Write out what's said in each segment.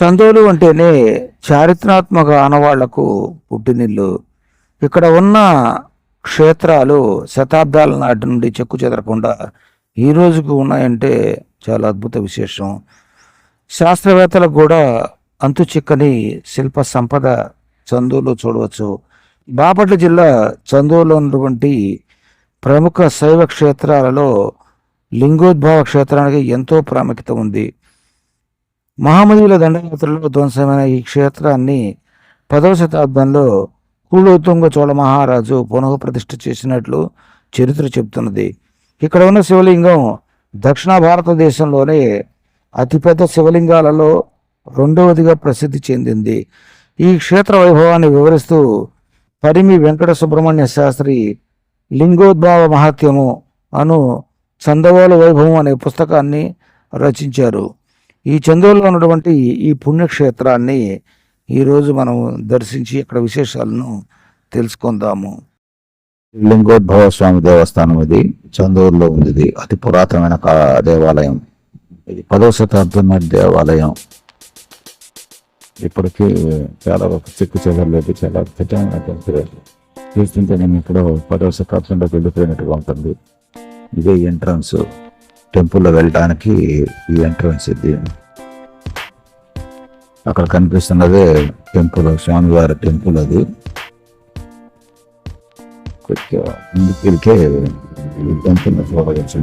చందోలు అంటేనే చారిత్రాత్మక ఆనవాళ్ళకు పుట్టినిల్లు. ఇక్కడ ఉన్న క్షేత్రాలు శతాబ్దాల నాటి నుండి చెక్కు చెదరకుండా ఈ రోజుకు ఉన్నాయంటే చాలా అద్భుత విశేషం. శాస్త్రవేత్తలకు కూడా అంతు చిక్కని శిల్ప సంపద చందూలో చూడవచ్చు. బాపట్ల జిల్లా చందూరులో ఉన్నటువంటి ప్రముఖ శైవ క్షేత్రాలలో లింగోద్భవ క్షేత్రానికి ఎంతో ప్రాముఖ్యత ఉంది. మహామయుల దండయాత్రలో ధ్వంసమైన ఈ క్షేత్రాన్ని పదవ శతాబ్దంలో కూలోతుంగ చోళ మహారాజు పునః ప్రతిష్ఠ చేసినట్లు చరిత్ర చెబుతున్నది. ఇక్కడ ఉన్న శివలింగం దక్షిణ భారతదేశంలోనే అతిపెద్ద శివలింగాలలో రెండవదిగా ప్రసిద్ధి చెందింది. ఈ క్షేత్ర వైభవాన్ని వివరిస్తూ పరిమి వెంకట సుబ్రహ్మణ్య శాస్త్రి లింగోద్భావ మహత్యము అను చందవాలు వైభవం అనే పుస్తకాన్ని రచించారు. ఈ చందోలో ఉన్నటువంటి ఈ పుణ్యక్షేత్రాన్ని ఈరోజు మనం దర్శించి ఇక్కడ విశేషాలను తెలుసుకుందాము. లింగోద్భవ స్వామి దేవస్థానం ఇది. చందూరులో ఉంది ఇది అతి పురాతనమైన దేవాలయం. ఇది పదవ శతాబ్దం నాటి దేవాలయం. ఇప్పటికీ చాలా ఒక చెక్కు చెదరలేదు. చాలా కఠినమైనటువంటి చూస్తుంటే నేను ఇప్పుడు పదవ శతాబ్దంలోకి వెళ్ళిపోయినట్టుగా ఉంటుంది. ఇదే ఎంట్రన్స్. టెంపుల్లో వెళ్ళడానికి ఈ ఎంట్రన్స్ ఇది. అక్కడ కనిపిస్తున్నదే టెంపుల్ స్వామివారి టెంపుల్ అది. కొద్దిగా టెంపుల్ చూడవచ్చు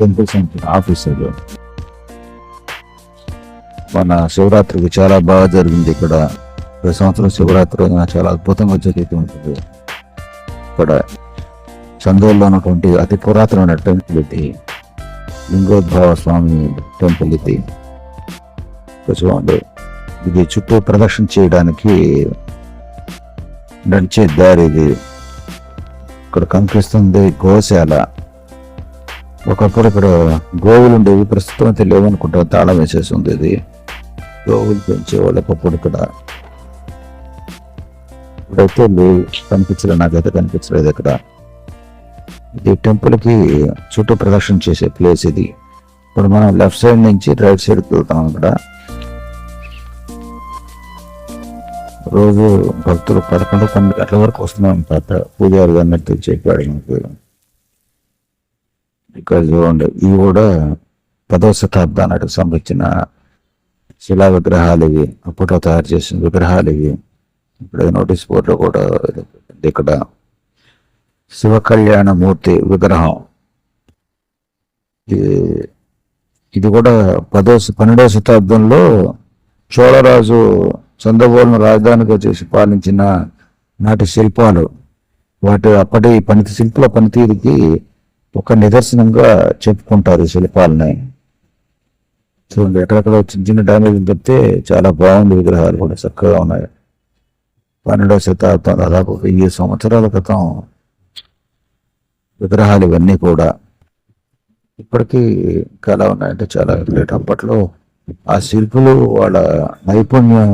టెంపుల్ సెంటర్ ఆఫీసర్ మన శివరాత్రికి చాలా బాగా జరిగింది ఇక్కడ. ప్రతి సంవత్సరం శివరాత్రి చాలా అద్భుతంగా జరుగుతూ ఉంటుంది. ఇక్కడ చందోల్లో ఉన్నటువంటి అతి పురాతనమైన టెంపుల్ ఇది. లింగోద్భవ స్వామి టెంపుల్ ఇది చూడండి ఇది చుట్టూ ప్రదక్షిణ చేయడానికి నడిచే దారి ఇది. ఇక్కడ కనిపిస్తుంది గోశాల. ఒకప్పుడు ఇక్కడ గోవులు ఉండేవి ప్రస్తుతం అయితే లేవనుకుంటా తాళం వేసేసి ఉంది ఇది. గోవులు పెంచేవాళ్ళు ఒకప్పుడు ఇక్కడ. ఇప్పుడైతే లేవు కనిపించలేదు నాకైతే కనిపించలేదు ఇక్కడ. ఇది టెంపుల్కి చుట్టూ ప్రదక్షిణ చేసే ప్లేస్ ఇది. ఇప్పుడు మనం లెఫ్ట్ సైడ్ నుంచి రైట్ సైడ్ వెళ్తాం ఇక్కడ రోజు భక్తులు పదకొండు పన్నెండు గంటల వరకు వస్తున్నాం తాత. పూజారి అన్నట్టు చెప్పాడు మనకు ఇక్కడ చూడండి ఇవి కూడా పదవ శతాబ్దానికి సంబంధించిన శిలా విగ్రహాలు ఇవి. అప్పట్లో తయారు చేసిన విగ్రహాలు ఇవి. ఇక్కడ నోటీస్ బోర్డులో కూడా ఇక్కడ. శివ కళ్యాణ మూర్తి విగ్రహం. ఇది కూడా పదో పన్నెండవ శతాబ్దంలో చోళరాజు చంద్రబోలను రాజధానిగా చేసి పాలించిన నాటి శిల్పాలు. వాటి అప్పటి పనితి శిల్పుల పనితీరుకి ఒక నిదర్శనంగా చెప్పుకుంటారు శిల్పాలని. చూడండి ఎక్కడెక్కడ చిన్న చిన్న డ్యామేజ్ తప్పితే చాలా బాగుంది విగ్రహాలు కూడా చక్కగా ఉన్నాయి. పన్నెండవ శతాబ్దం దాదాపు వెయ్యి సంవత్సరాల క్రితం విగ్రహాలు ఇవన్నీ కూడా ఇప్పటికీ ఎలా ఉన్నాయంటే చాలా గ్రేట్ అప్పట్లో ఆ శిల్పులు వాళ్ళ నైపుణ్యం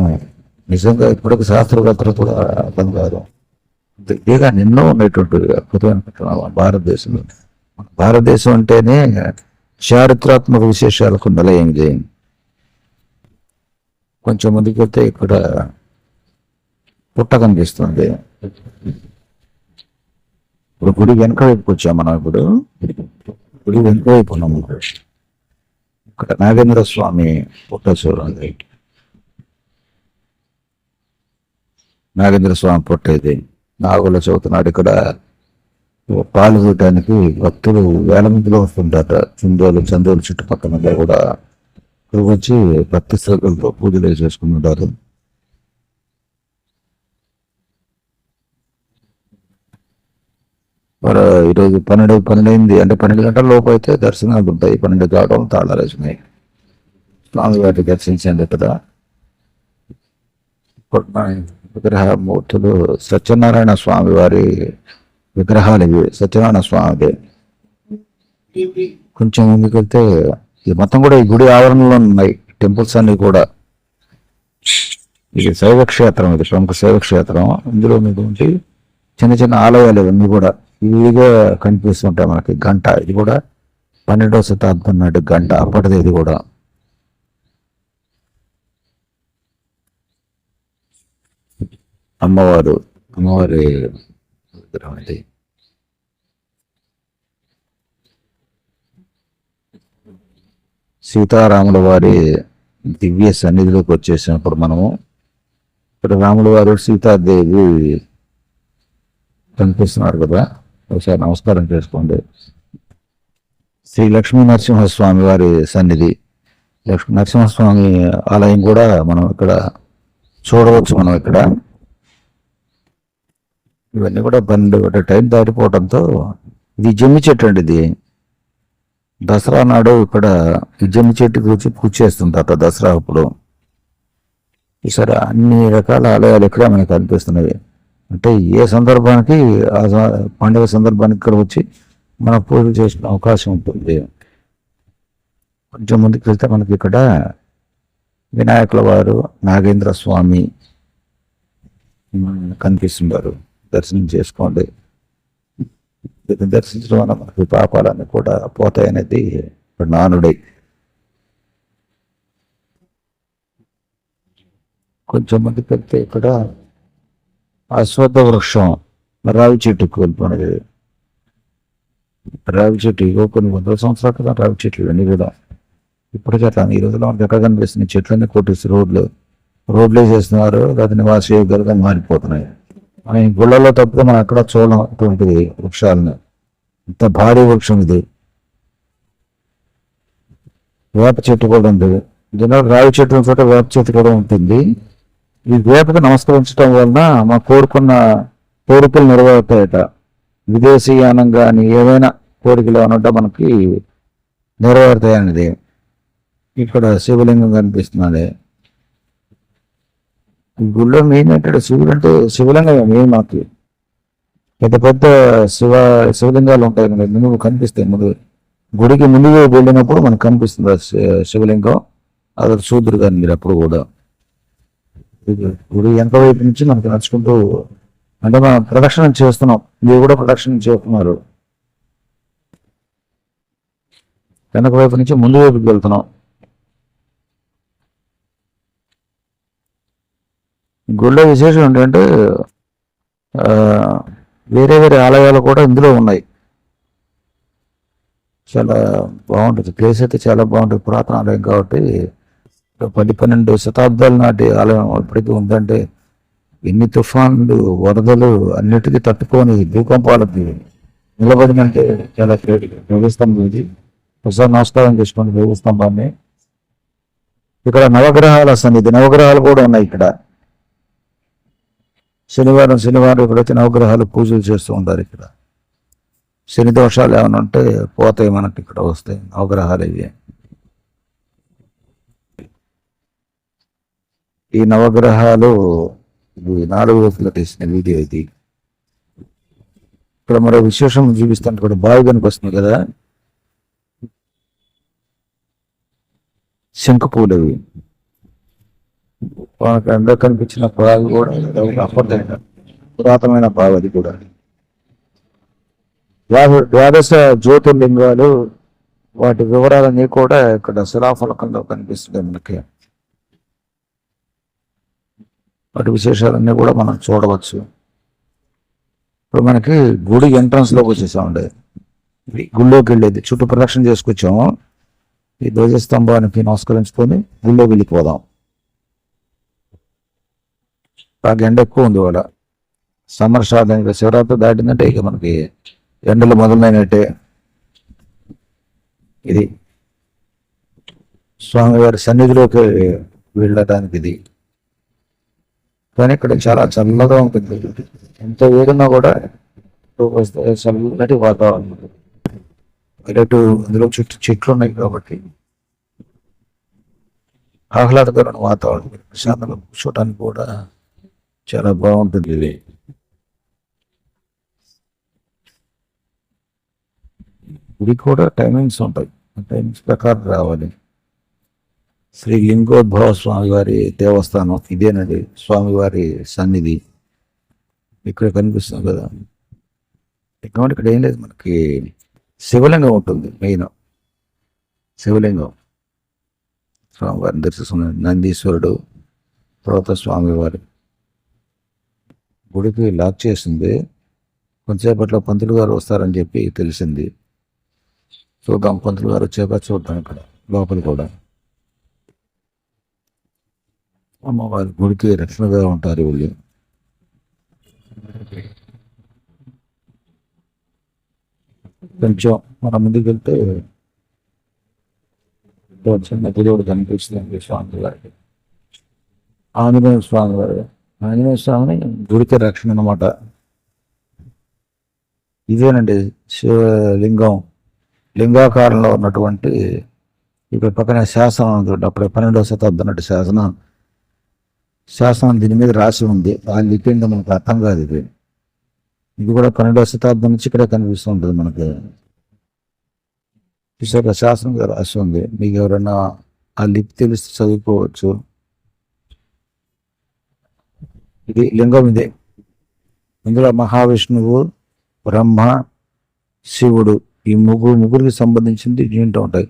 నిజంగా ఇప్పటికి శాస్త్రవేత్తలు కూడా అర్థం కాదు. ఇదిగా ఎన్నో ఉన్నటువంటి అద్భుతమైన భారతదేశంలో. భారతదేశం అంటేనే చారిత్రాత్మక విశేషాలకు నిలయం ఇది కొంచెం ముందుకు వెళ్తే ఇక్కడ పుట్ట కనిపిస్తుంది. ఇప్పుడు గుడి వెనక వైపుకి వచ్చాం మనం ఇప్పుడు. గుడి వెనుక వైపు ఉన్నాం ఇక్కడ నాగేంద్ర స్వామి పుట్ట చూడండి. నాగేంద్ర స్వామి పుట్ట ఇది. నాగుల చదువుతున్నాడు ఇక్కడ పాలు చూడటానికి భక్తులు వేల మందిలో వస్తుంటారు చుందోలు చందోలు చుట్టుపక్కల కూడా. వచ్చి భక్తి శ్రద్ధలతో పూజలు చేసుకుంటుంటారు. ఈరోజు పన్నెండు పన్నెండు అంటే పన్నెండు గంటల లోపు అయితే దర్శనాలు ఉంటాయి. పన్నెండు కావడం తాళాలు వేసినాయి స్వామి వాటిని దర్శించండి కదా. విగ్రహ మూర్తులు సత్యనారాయణ స్వామి వారి విగ్రహాలు ఇవి. సత్యనారాయణ స్వామిది. కొంచెం ముందుకు వెళ్తే ఇది మొత్తం కూడా ఈ గుడి ఆవరణలో ఉన్నాయి. టెంపుల్స్ అన్ని కూడా. ఇది శైవ క్షేత్రం ఇది ప్రముఖ శైవ క్షేత్రం ఇందులో మీకు చిన్న చిన్న ఆలయాలు ఇవన్నీ కూడా. ఇదిగా కనిపిస్తుంటాయి మనకి గంట. ఇది కూడా పన్నెండవ శతాబ్దం నాటి గంట. అప్పటిది ఇది కూడా. అమ్మవారు. అమ్మవారి విగ్రహం ఇది. సీతారాముల వారి దివ్య సన్నిధిలోకి వచ్చేసినప్పుడు మనము ఇప్పుడు రాముల వారు సీతాదేవి కనిపిస్తున్నారు కదా. ఒకసారి నమస్కారం చేసుకోండి. శ్రీ లక్ష్మీ నరసింహస్వామి వారి సన్నిధి. లక్ష్మీ నరసింహస్వామి ఆలయం కూడా మనం ఇక్కడ చూడవచ్చు మనం ఇక్కడ. ఇవన్నీ కూడా పన్నెండు ఒకటి టైం దాటిపోవడంతో ఇది జమ్మి చెట్టు అండి ఇది. దసరా నాడు ఇక్కడ ఈ జమ్మి చెట్టుకి వచ్చి పూజ చేస్తుంటారు దసరా అప్పుడు. ఈసారి అన్ని రకాల ఆలయాలు ఇక్కడ మనకు కనిపిస్తున్నాయి. అంటే ఏ సందర్భానికి ఆ పండుగ సందర్భానికి ఇక్కడ వచ్చి మన పూజ చేసిన అవకాశం ఉంటుంది. కొంచెం ముందుకు వెళ్తే మనకి ఇక్కడ వినాయకుల వారు నాగేంద్ర స్వామి కనిపిస్తున్నారు దర్శనం చేసుకోండి. ఇది దర్శించడం వల్ల మనకి పాపాలన్నీ కూడా పోతాయనేది ఇక్కడ నానుడై. కొంచెం మంది వెళ్తే ఇక్కడ అశ్వత్థ వృక్షం రావి చెట్టుకు కోల్పోయినది. రావి చెట్టు ఇగో కొన్ని వందల సంవత్సరాల కదా రావి చెట్లు అన్ని కూడా. ఇప్పటికీ అట్లా ఈ రోజుల్లో మనకి ఎక్కడ కనిపిస్తున్నాయి చెట్లన్నీ కొట్టేసి రోడ్లు రోడ్లు వేసేస్తున్నారు గత నివాస యోగ్యాలుగా మారిపోతున్నాయి. మనం ఈ గుళ్ళలో తప్పితే మనం ఎక్కడ చూడడం అటువంటి వృక్షాలను. ఇంత భారీ వృక్షం ఇది. వేప చెట్టు కూడా ఉంది. జనరల్ రావి చెట్టు చోట వేప చెట్టు కూడా ఉంటుంది. ఈ దేవతకు నమస్కరించడం వలన మా కోరుకున్న కోరికలు నెరవేరుతాయట. విదేశీయానం కానీ ఏవైనా కోరికలు అనట మనకి నెరవేరుతాయన్నది ఇక్కడ శివలింగం కనిపిస్తున్నది. ఈ గుళ్ళో మెయిన్ ఏంటంటే శివుడు అంటే శివలింగం మెయిన్ మాకు. పెద్ద పెద్ద శివ శివలింగాలు ఉంటాయి మనకి. ముందు కనిపిస్తాయి. ముందు గుడికి ముందుగా వెళ్ళినప్పుడు మనకు కనిపిస్తుంది శివలింగం. అది చూద్దరు కానీ మీరు అప్పుడు కూడా. ఇది గుడి వెనక వైపు నుంచి మనకి నడుచుకుంటూ అంటే మనం ప్రదక్షిణ చేస్తున్నాం. మీరు కూడా ప్రదక్షిణ చేస్తున్నారు. వెనక వైపు నుంచి ముందు వైపుకి వెళ్తున్నాం. గుళ్ళ విశేషం ఏంటంటే వేరే వేరే ఆలయాలు కూడా ఇందులో ఉన్నాయి. చాలా బాగుంటుంది. ప్లేస్ అయితే చాలా బాగుంటుంది. పురాతన ఆలయం కాబట్టి పది పన్నెండు శతాబ్దాల నాటి ఆలయం ఇప్పటికీ ఉందంటే ఎన్ని తుఫాన్లు వరదలు అన్నిటికీ తట్టుకొని భూకంపాలకి నిలబడిందంటే చాలా గ్రేట్ యోగస్తంభం ఇది. ఒకసారి నమస్కారం చేసుకోండి యోగస్తంభాన్ని ఇక్కడ నవగ్రహాల సన్నిధి నవగ్రహాలు కూడా ఉన్నాయి ఇక్కడ. శనివారం శనివారం ఇక్కడైతే నవగ్రహాలు పూజలు చేస్తూ ఉంటారు ఇక్కడ. శని దోషాలు ఏమైనా ఉంటే పోతాయి మనకి ఇక్కడ వస్తాయి నవగ్రహాలు ఇవి. ఈ నవగ్రహాలు నాలుగు రోజులు తీసిన వీడియో ఇది. ఇక్కడ మరో విశేషం చూపిస్తాను. ఇక్కడ బావి కనిపిస్తుంది కదా. శంఖ పూలు మనకు అందరూ కనిపించిన బావి కూడా అప్పటిదైన పురాతనమైన బావి అది కూడా. ద్వాదశ జ్యోతిర్లింగాలు వాటి వివరాలన్నీ కూడా ఇక్కడ శిలాఫలకంలో కనిపిస్తుంది మనకి. వాటి విశేషాలన్నీ కూడా మనం చూడవచ్చు. ఇప్పుడు మనకి గుడి ఎంట్రన్స్లోకి వచ్చేసామండి. ఇది గుళ్ళోకి వెళ్ళేది. చుట్టూ ప్రదక్షిణ చేసుకొచ్చాము. ఈ ధ్వజస్తంభానికి నమస్కరించుకొని గుళ్ళోకి వెళ్ళిపోదాం. బాగా ఎండ ఎక్కువ ఉంది ఇవాళ. సమ్మర్ స్టార్ట్ శివరాత్రి దాటిందంటే ఇక మనకి ఎండలు మొదలైనట్టే. ఇది స్వామివారి సన్నిధిలోకి వెళ్ళడానికి ఇది. కానీ ఇక్కడ చాలా చల్లగా ఉంటుంది. ఎంత వేడున్నా కూడా చల్లటి వాతావరణం అటు అందులో చుట్టూ చెట్లు ఉన్నాయి కాబట్టి ఆహ్లాదకరమైన వాతావరణం ప్రశాంతంగా కూర్చోటానికి కూడా చాలా బాగుంటుంది ఇది. గుడి కూడా టైమింగ్స్ ఉంటాయి. ఆ టైమింగ్స్ ప్రకారం రావాలి. శ్రీ లింగోద్భవ స్వామివారి దేవస్థానం ఇదేనది స్వామివారి సన్నిధి. ఇక్కడ కనిపిస్తుంది కదా. ఇక్కడ ఇక్కడ ఏం లేదు మనకి శివలింగం ఉంటుంది మెయిన్. శివలింగం. స్వామివారిని దర్శిస్తున్నాడు నందీశ్వరుడు తర్వాత స్వామివారి. గుడికి లాక్ చేసింది. కొంతసేపట్లో పంతులు గారు వస్తారని చెప్పి తెలిసింది. చూద్దాం పంతులు గారు వచ్చాక చూద్దాం ఇక్కడ లోపల కూడా. అమ్మవారి గుడికి రక్షణగా ఉంటారు వీళ్ళు. కొంచెం మన ముందుకు వెళ్తే ఓ చిన్న గుడి కనిపిస్తుంది స్వామి గారికి ఆంజనేయ స్వామి గారు ఆంజనేయ స్వామిని గుడికి రక్షణ అన్నమాట. ఇదేనండి శివలింగం. లింగాకారంలో ఉన్నటువంటి ఇక్కడ పక్కన శాసనం ఉంది అప్పుడే పన్నెండవ శతాబ్దం నాటి శాసనం. శాసనం దీని మీద రాసి ఉంది. ఆ లిపి మనకు అర్థం కాదు ఇది. ఇది కూడా పన్నెండవ శతాబ్దం నుంచి ఇక్కడే కనిపిస్తూ ఉంటుంది మనకి. విశాఖ శాసనం రాసి ఉంది. మీకు ఎవరైనా ఆ లిపి తెలిస్తే చదువుకోవచ్చు. ఇది లింగం ఇదే. ఇందులో మహావిష్ణువు బ్రహ్మ శివుడు ఈ ముగ్గురు ముగ్గురికి సంబంధించింది దీంట్లో ఉంటాయి.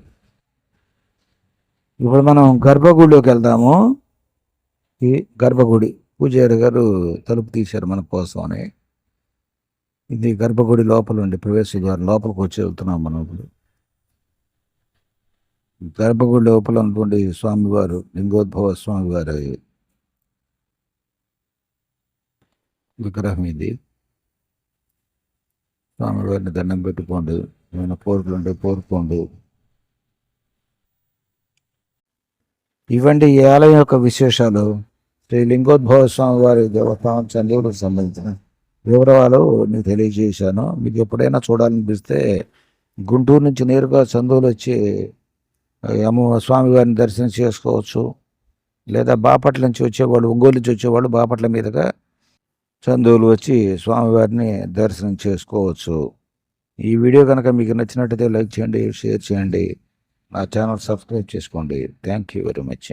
ఇప్పుడు మనం గర్భగుడిలోకి వెళ్దాము. ఈ గర్భగుడి పూజారి గారు తలుపు తీశారు మన కోసం అని. ఇది గర్భగుడి లోపల ఉండి ప్రవేశ ద్వారం లోపలికి వచ్చి వెళ్తున్నాం మనం ఇప్పుడు. గర్భగుడి లోపల ఉన్నటువంటి స్వామివారు లింగోద్భవ స్వామివారు విగ్రహం ఇది. స్వామివారిని దండం పెట్టుకోండి ఏమైనా కోరికలు ఉంటే కోరుకోండి. ఇవండి ఈ ఆలయం యొక్క విశేషాలు. శ్రీ లింగోద్భవ స్వామి వారి దేవస్థానం చంద్రుడికి సంబంధించిన వివరాలు మీకు తెలియజేశాను. మీకు ఎప్పుడైనా చూడాలనిపిస్తే గుంటూరు నుంచి నేరుగా చందువులు వచ్చి అమ్మ స్వామివారిని దర్శనం చేసుకోవచ్చు. లేదా బాపట్ల నుంచి వచ్చేవాళ్ళు ఒంగోలు నుంచి వచ్చేవాళ్ళు బాపట్ల మీదుగా చందువులు వచ్చి స్వామివారిని దర్శనం చేసుకోవచ్చు. ఈ వీడియో కనుక మీకు నచ్చినట్టయితే లైక్ చేయండి షేర్ చేయండి. నా ఛానల్ సబ్స్క్రైబ్ చేసుకోండి. Thank you very much.